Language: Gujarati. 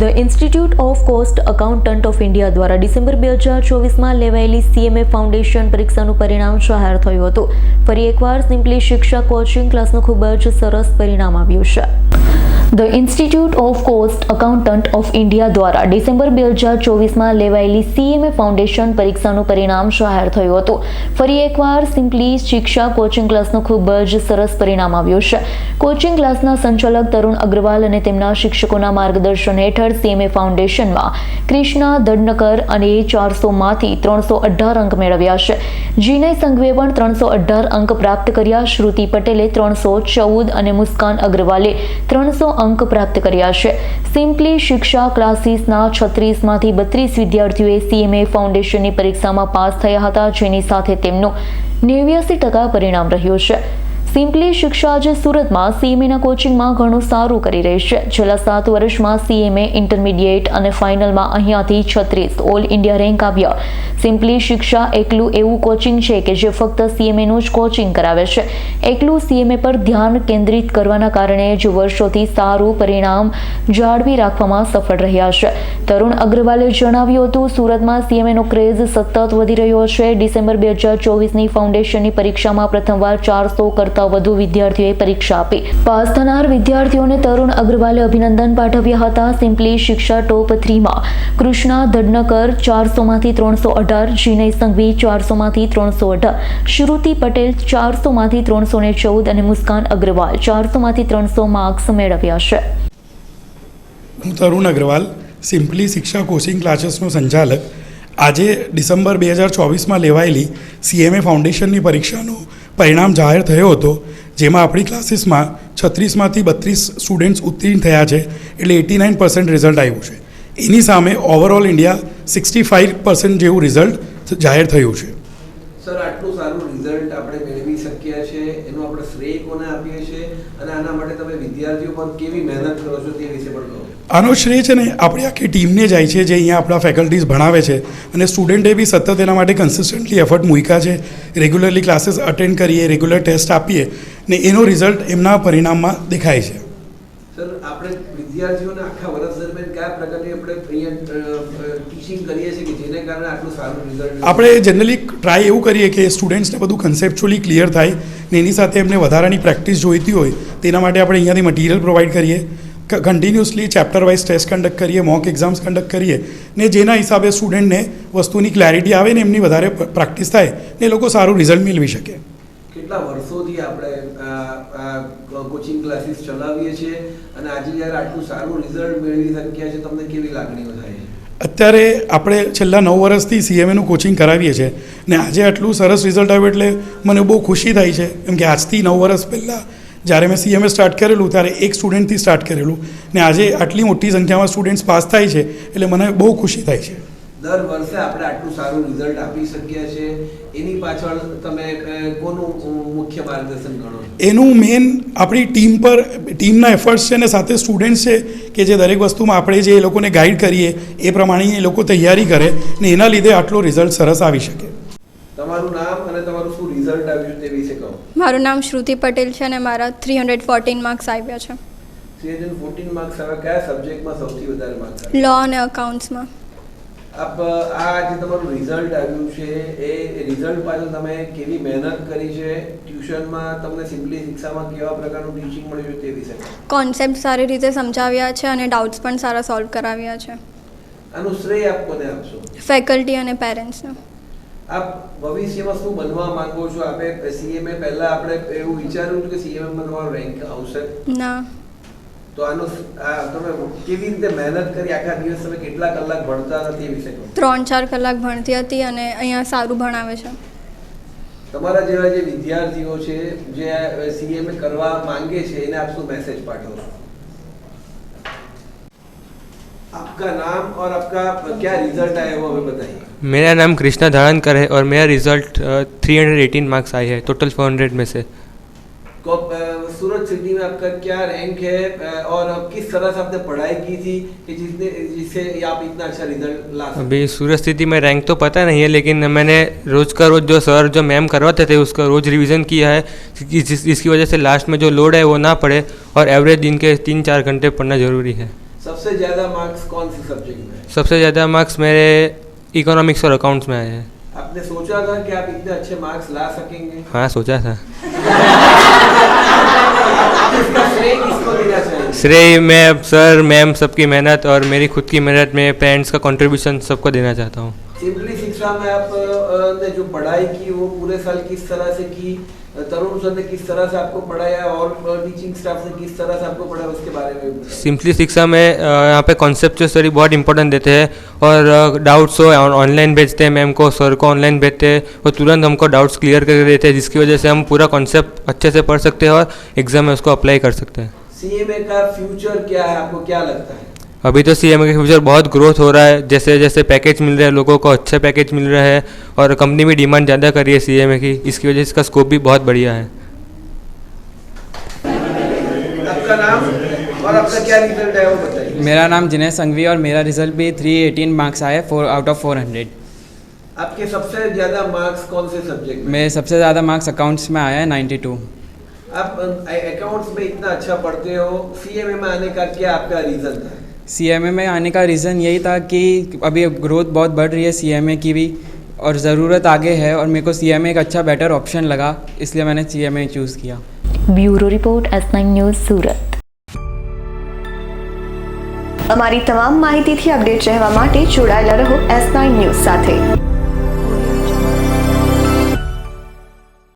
The institute of cost accountant of India દ્વારા ડિસેમ્બર બે હજાર ચોવીસમાં લેવાયેલી સીએમએ ફાઉન્ડેશન પરીક્ષાનું પરિણામ જાહેર થયું હતું. ફરી એકવાર સિમ્પલી શિક્ષા કોચિંગ ક્લાસનું ખૂબ જ સરસ પરિણામ આવ્યું છે. The institute of cost accountant of India દ્વારા ડિસેમ્બર બે હજાર ચોવીસમાં લેવાયેલી સીએમએ ફાઉન્ડેશન પરીક્ષાનું પરિણામ જાહેર થયું હતું. ફરી એકવાર સિમ્પલી શિક્ષા કોચિંગ ક્લાસનું ખૂબ જ સરસ પરિણામ આવ્યું છે. કોચિંગ ક્લાસના સંચાલક તરુણ અગ્રવાલ અને તેમના શિક્ષકોના માર્ગદર્શન હેઠળ સીએમએ ફાઉન્ડેશનમાં ક્રિષ્ના દડનકર અને ચારસોમાંથી ત્રણસો અઢાર અંક મેળવ્યા છે. જીનય સંઘવે પણ ત્રણસો અઢાર અંક પ્રાપ્ત કર્યા. શ્રુતિ પટેલે ત્રણસો ચૌદ અને મુસ્કાન અગ્રવાલે ત્રણસો અંક પ્રાપ્ત કર્યા છે. સિમ્પલી શિક્ષા ક્લાસીસના છત્રીસમાંથી બત્રીસ વિદ્યાર્થીઓએ સીએમએ ફાઉન્ડેશનની પરીક્ષામાં પાસ થયા હતા. જેની સાથે તેમનું નેવ્યાસી ટકા પરિણામ રહ્યું છે. સિમ્પલી શિક્ષા આજે સુરતમાં સીએમએના કોચિંગમાં ઘણું સારું કરી રહી છે. છેલ્લા સાત વર્ષમાં સીએમએ ઇન્ટરમીડિયેટ અને ફાઇનલમાં અહીંયાથી છત્રીસ ઓલ ઇન્ડિયા રેન્ક આવ્યા. સિમ્પલી શિક્ષા એકલું એવું કોચિંગ છે કે જે ફક્ત સીએમએનું જ કોચિંગ કરાવે છે. એકલું સીએમએ પર ધ્યાન કેન્દ્રિત કરવાના કારણે જ વર્ષોથી સારું પરિણામ જાળવી રાખવામાં સફળ રહ્યા છે. તરુણ અગ્રવાલે જણાવ્યું હતું, સુરતમાં સીએમએનો ક્રેઝ સતત વધી રહ્યો છે. ડિસેમ્બર બે હજાર ચોવીસની ફાઉન્ડેશનની પરીક્ષામાં પ્રથમવાર ચારસો કરતાં વધુ વિદ્યાર્થીઓએ પરીક્ષા આપી. પાસ થનાર વિદ્યાર્થીઓને તરુણ અગ્રવાલે અભિનંદન પાઠવ્યા હતા. સિમ્પલી શિક્ષા ટોપ થ્રીમાં કૃષ્ણા ધડનકર ચારસોમાંથી ત્રણસો અઢાર, જીનય સંઘવી ચારસોમાંથી ત્રણસો અઢાર, શ્રુતિ પટેલ ચારસોમાંથી ત્રણસો ને ચૌદ અને મુસ્કાન અગ્રવાલ ચારસોમાંથી ત્રણસો માર્ક્સ મેળવ્યા છે. તરુણ અગ્રવાલ સિમ્પલી શિક્ષા કોચિંગ ક્લાસીસનો સંચાલક, આજે ડિસેમ્બર બે હજાર ચોવીસમાં લેવાયેલી સીએમએ ફાઉન્ડેશનની પરીક્ષાનું પરિણામ જાહેર થયો હતો, જેમાં આપણી ક્લાસીસમાં છત્રીસમાંથી બત્રીસ સ્ટુડન્ટ્સ ઉત્તીર્ણ થયા છે, એટલે એટી નાઇન પર્સન્ટ રિઝલ્ટ આવ્યું છે. એની સામે overall India sixty five percent જેવું રિઝલ્ટ જાહેર થયું છે. સર, આટલું સારું રિઝલ્ટ આપણે મેળવી શક્યા છે, એનું આપણે શ્રેય કોને આપીએ છીએ? અને આના માટે તમે વિદ્યાર્થીઓ પર કેવી મહેનત કરો છો તે વિશે પણ આનો શ્રેય છે ને આપણી આખી ટીમને જાય છે જે અહીંયા આપણા ફેકલ્ટીઝ ભણાવે છે. અને સ્ટુડન્ટે બી સતત એના માટે કન્સિસ્ટન્ટલી એફર્ટ મૂક્યા છે. રેગ્યુલરલી ક્લાસીસ અટેન્ડ કરીએ રેગ્યુલર ટેસ્ટ આપીએ ને એનો રિઝલ્ટ એમના પરિણામમાં દેખાય છે. સર આપણે વિદ્યાર્થીઓને આખા વર્ષ દરમિયાન કયા પ્રકારની આપણે ટીચિંગ કરીએ છીએ કે જેને કારણે આટલું સારું રિઝલ્ટ આપણે જનરલી ટ્રાય એવું કરીએ કે સ્ટુડન્ટ્સને બધું કન્સેપ્ચ્યુઅલી ક્લિયર થાય ને એની સાથે એમને વધારાની પ્રેક્ટિસ જોઈતી હોય તેના માટે આપણે અહીંયાથી મટીરિયલ પ્રોવાઈડ કરીએ. Continuously chapter wise test conduct કરીએ મોક એક્ઝામ્સ કન્ડક્ટ કરીએ ને જેના હિસાબે સ્ટુડન્ટને વસ્તુની ક્લેરિટી આવે ને એમની વધારે પ્રેક્ટિસ થાય ને એ લોકો સારું રિઝલ્ટ મેળવી શકે. કેટલા વર્ષોથી આપણે કોચિંગ ક્લાસીસ ચલાવીએ છીએ અને આજે જ્યારે આટલું સારું રિઝલ્ટ મેળવી શક્યા છે તમને કેવી લાગણીઓ થાય છે? અત્યારે આપણે છેલ્લા નવ વર્ષથી સીએમએનું કોચિંગ કરાવીએ છીએ ને આજે આટલું સરસ રિઝલ્ટ આવ્યું એટલે મને બહુ ખુશી થાય છે કેમ કે આજથી નવ વર્ષ પહેલાં જ્યારે મેં સીએમએ સ્ટાર્ટ કરેલું ત્યારે એક સ્ટુડન્ટથી સ્ટાર્ટ કરેલું. ને આજે આટલી મોટી સંખ્યામાં સ્ટુડન્ટ્સ પાસ થાય છે એટલે મને બહુ ખુશી થાય છે. દર વર્ષે આપણે આટલું સારું રિઝલ્ટ આપી શકીએ છે એની પાછળ તમે કોનું મુખ્ય માર્ગદર્શન ગણો એનું મેઇન આપણી ટીમ પર ટીમના એફર્ટ્સ છે ને સાથે સ્ટુડન્ટ્સ છે કે જે દરેક વસ્તુમાં આપણે જે એ લોકોને ગાઈડ કરીએ એ પ્રમાણે એ લોકો તૈયારી કરે ને એના લીધે આટલો રિઝલ્ટ સરસ આવી શકે. તમારું નામ અને તમારું શું રિઝલ્ટ આવ્યું તે વિશે કહો મારું નામ શ્રુતિ પટેલ છે અને મારા થ્રી હંડ્રેડ ફોર્ટીન માર્ક્સ આવ્યા છે. થ્રી હંડ્રેડ ફોર્ટીન માર્ક્સ આવ્યા કયા સબ્જેક્ટમાં સૌથી વધારે માર્ક્સ આવ્યા? લો અને અકાઉન્ટ્સમાં આપ આ જે તમારું રિઝલ્ટ આવ્યું છે. એ રિઝલ્ટ પાછળ તમે કેવી મહેનત કરી છે? ટ્યુશનમાં તમને સિમ્પલી શિક્ષામાં કેવા પ્રકારનું ટીચિંગ મળ્યું તે વિશે. કોન્સેપ્ટ સારી રીતે સમજાવ્યા છે અને ડાઉટ્સ પણ સારા સોલ્વ કરાવ્યા છે. આનું શ્રેય આપ કોને આપશો? ફેકલ્ટી અને પેરેન્ટ્સને આપ ભવિષ્યમાં શું બનવા માંગો છો? આપે સીએમએ પહેલા આપણે એવું વિચાર્યું હતું કે સીએમએ તમારો રેન્ક આવશે. ના. તો આનો તમે કેવી રીતે મહેનત કરી? આખા દિવસ તમે કેટલા કલાક ભણતા હતા એ વિશે ત્રણ ચાર કલાક ભણતી હતી અને અહીંયા સારું ભણાવે છે. તમારા જેવા જે વિદ્યાર્થીઓ છે જે સીએમએ કરવા માંગે છે એને આપ શું મેસેજ પાઠવો आपका नाम और आपका क्या रिज़ल्ट आया वो हमें बताइए। मेरा नाम कृष्णा धारणकर है और मेरा result three hundred eighteen marks आई है टोटल फोर हंड्रेड में से। सूरत सिटी में आपका क्या रैंक है और किस तरह से आपने पढ़ाई की थी कि जिसने जिससे आप इतना अच्छा रिज़ल्ट ला अभी सूरत स्थिति में रैंक तो पता नहीं है लेकिन मैंने रोज़ का रोज़ जो सर जो मैम करवाते थे उसका रोज़ रिवीजन किया है। जिस जिसकी वजह से लास्ट में जो लोड है वो ना पड़े और एवरेज दिन के तीन चार घंटे पढ़ना ज़रूरी है। सबसे ज़्यादा मार्क्स कौन से सब्जेक्ट में सबसे ज़्यादा मार्क्स मेरे इकोनॉमिक्स और अकाउंट्स में आए हैं। आपने सोचा था कि आप इतने अच्छे मार्क्स ला सकेंगे? हाँ सोचा था। श्रेय मैं सर मैम सबकी मेहनत और मेरी खुद की मेहनत में पेरेंट्स का कंट्रीब्यूशन सबको देना चाहता हूँ। सिंपली शिक्षा में आप ने जो पढ़ाई की वो पूरे साल किस तरह से की? तरुण सर ने किस तरह से आपको पढ़ाया और टीचिंग स्टाफ ने किस तरह से आपको पढ़ाया उसके बारे में सिंपली शिक्षा में यहाँ पे कॉन्सेप्चुअल स्टडी बहुत इंपॉर्टेंट देते हैं और डाउट्स हो ऑनलाइन भेजते हैं मैम को सर को ऑनलाइन भेजते हैं और तुरंत हमको डाउट्स क्लियर करके देते हैं जिसकी वजह से हम पूरा कॉन्सेप्ट अच्छे से पढ़ सकते हैं और एग्ज़ाम में उसको अप्लाई कर सकते हैं। सीएमए का फ्यूचर क्या है आपको क्या लगता है? अभी तो सीएमए का फ्यूचर बहुत ग्रोथ हो रहा है। जैसे जैसे पैकेज मिल रहे हैं लोगों को अच्छे पैकेज मिल रहे हैं और कंपनी भी डिमांड ज़्यादा कर रही है सी की। इसकी वजह से इसका स्कोप भी बहुत बढ़िया है। आपका नाम और आपका क्या रिज़ल्ट है वो बताइए। मेरा नाम जिनेश संघवी और मेरा रिज़ल्ट भी थ्री एटीन मार्क्स आए four out of four hundred आपके सबसे ज़्यादा मार्क्स कौन से सब्जेक्ट में? मेरे सबसे ज़्यादा मार्क्स अकाउंट्स में आया है नाइन्टी टू आप अकाउंट्स में इतना अच्छा पढ़ते हो सीएमए में आने का क्या आपका रीजन था? सी में आने का रीज़न यही था कि अभी ग्रोथ बहुत बढ़ रही है सी की भी और ज़रूरत आगे है और मेरे को सी एक अच्छा बेटर ऑप्शन लगा इसलिए मैंने सी चूज़ किया bureau report S nine news Surat અમારી તમામ માહિતીથી અપડેટ રહેવા માટે જોડાયેલા રહો એસ નાઇન ન્યૂઝ સાથે